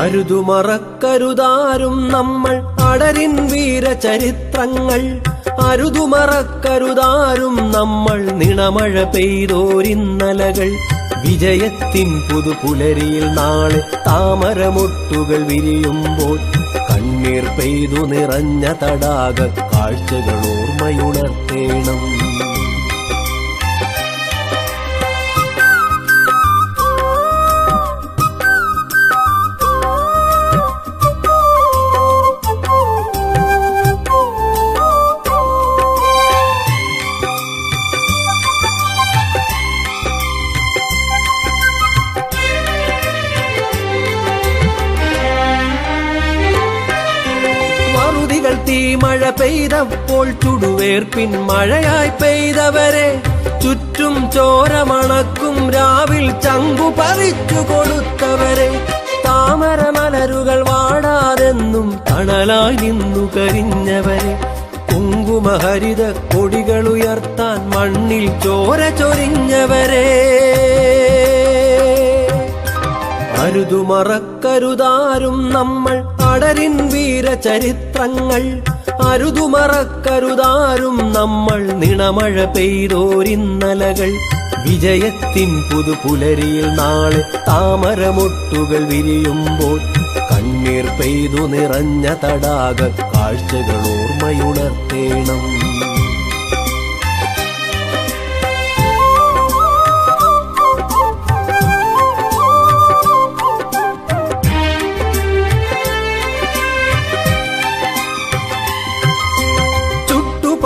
അരുതുമറക്കരുതാരും നമ്മൾ അടരിൻ വീരചരിത്രങ്ങൾ അരുതുമറക്കരുതാരും നമ്മൾ നിണമഴ പെയ്തോരിന്നലകൾ. വിജയത്തിൻ പുതുപുലരിയിൽ നാളെ താമരമൊട്ടുകൾ വിരിയുമ്പോൾ കണ്ണീർ പെയ്തു നിറഞ്ഞ തടാക കാഴ്ചകൾ ഓർമ്മയുണർത്തേണം. മറുതികൾ തീമഴ പെയ്തപ്പോൾ ചുടുവേർപ്പിൻ മഴയായി പെയ്തവരെ. ചുറ്റും ചോരമണക്കും രാവിൽ ചങ്കു പറിച്ചു കൊടുത്തവരെ. താമര മലരുകൾ വാടാതെന്നും തണലായി നിന്നു കരിഞ്ഞവരെ. കുങ്കുമഹരിത കൊടികൾ ഉയർത്താൻ മണ്ണിൽ ചോര ചൊരിഞ്ഞവരെ. അരുതുമറക്കരുതാരും നമ്മൾ അടരിൻ വീരചരിത്രങ്ങൾ അരുതുമറക്കരുതാരും നമ്മൾ നിണമഴ പെയ്തോരിന്നലകൾ. വിജയത്തിൻ പുതുപുലരിയിൽ നാളെ താമരമൊട്ടുകൾ വിരിയുമ്പോൾ കണ്ണീർ പെയ്തു നിറഞ്ഞ തടാക കാഴ്ചകൾ ഓർമ്മയുണർത്തേണം.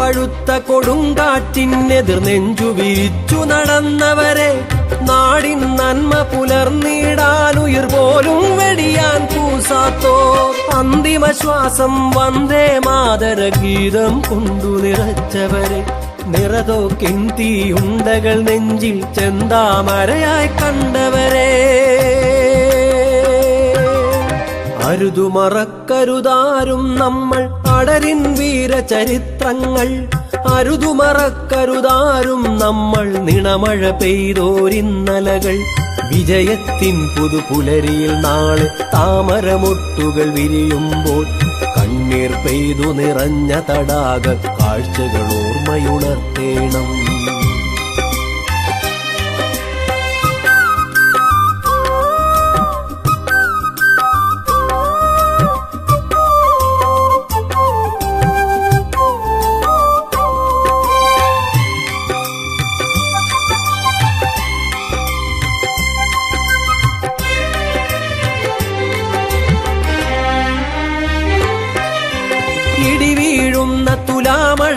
ചുട്ടുപഴുത്ത കൊടുങ്കാറ്റിനെതിർ നെഞ്ചു വിരിച്ചു നടന്നവരെ നാടിൻ നന്മ പുലർന്നിടാനുയിർ പോലും വെടിയാൻ കൂസാത്തോ അന്തിമ ശ്വാസം വന്ദേ മാതര ഗീതം കൊണ്ടു നിറച്ചവരെ. നിറതോ കിന്തിയുണ്ടകൾ നെഞ്ചിൽ ചെന്താമരയായി കണ്ടവരെ. അരുതുമറക്കരുതാരും നമ്മൾ അടരിൻ വീരചരിത്രങ്ങൾ. അരുതു മറക്കരുതാരും നമ്മൾ നിണമഴ പെയ്തോരിന്നലകൾ. വിജയത്തിൻ പുതുപുലരിയിൽ നാളെ താമരമൊട്ടുകൾ വിരിയുമ്പോൾ കണ്ണീർ പെയ്തു നിറഞ്ഞ തടാക കാഴ്ചകൾ ഓർമ്മയുണർത്തേണം.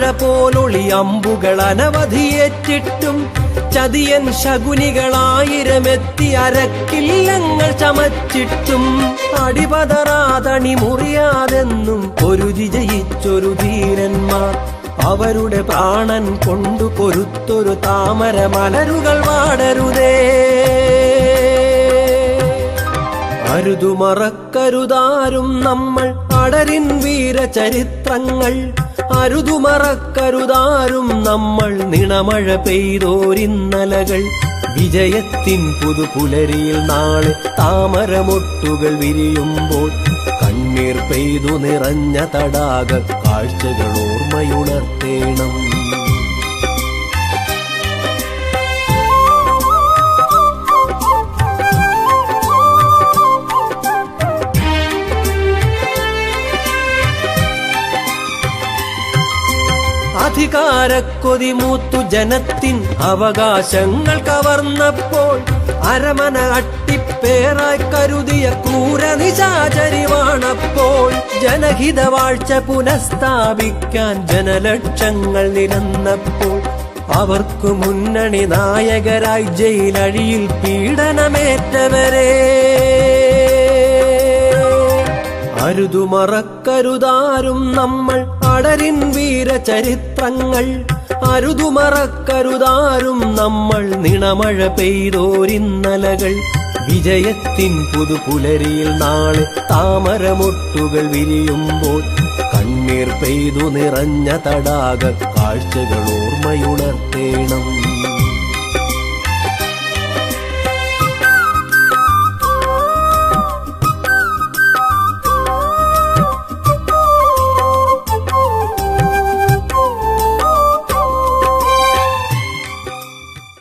തുലാമഴ പോലൊളി അമ്പുകൾ അനവധിയേറ്റിട്ടും ചതിയൻ ശകുനികളായിരമെത്തി അരക്കില്ലങ്ങൾ ചമച്ചിട്ടും അടിപതറാതണി മുറിയാതെന്നും ഒരു ജയിച്ചൊരു ധീരന്മാർ അവരുടെ പ്രാണൻ കൊണ്ടു പൊരുത്തൊരു താമര മലരുകൾ വാടരുതേ. അരുതുമറക്കരുതാരും നമ്മൾ അടരിൻ വീരചരിത്രങ്ങൾ അരുതുമറക്കരുതാരും നമ്മൾ നിണമഴ പെയ്തോരിന്നലകൾ. വിജയത്തിൻ പുതുപുലരിയിൽ നാളെ താമരമൊട്ടുകൾ വിരിയുമ്പോൾ കണ്ണീർ പെയ്തു നിറഞ്ഞ തടാക കാഴ്ചകൾ ഓർമ്മയുണർത്തേണം. അധികാരക്കൊതി മൂത്തു ജനത്തിൻ അവകാശങ്ങൾ കവർന്നപ്പോൾ അരമന അട്ടിപ്പേറായി കരുതിയ ക്രൂര നിശാചരിവാണപ്പോൾ ജനഹിത വാഴ്ച പുനഃസ്ഥാപിക്കാൻ ജനലക്ഷങ്ങൾ നിരന്നപ്പോൾ അവർക്കു മുന്നണി നായകരായി ജയിലഴിയിൽ പീഡനമേറ്റവരെ. അരുതുമറക്കരുതാരും നമ്മൾ അടരിൻ വീരചരിത്രങ്ങൾ അരുതുമറക്കരുതാരും നമ്മൾ നിണമഴ പെയ്തോരിന്നലകൾ. വിജയത്തിൻ പുതുപുലരിയിൽ നാളെ താമരമൊട്ടുകൾ വിരിയുമ്പോൾ കണ്ണീർ പെയ്തു നിറഞ്ഞ തടാക കാഴ്ചകൾ ഓർമ്മയുണർത്തേണം.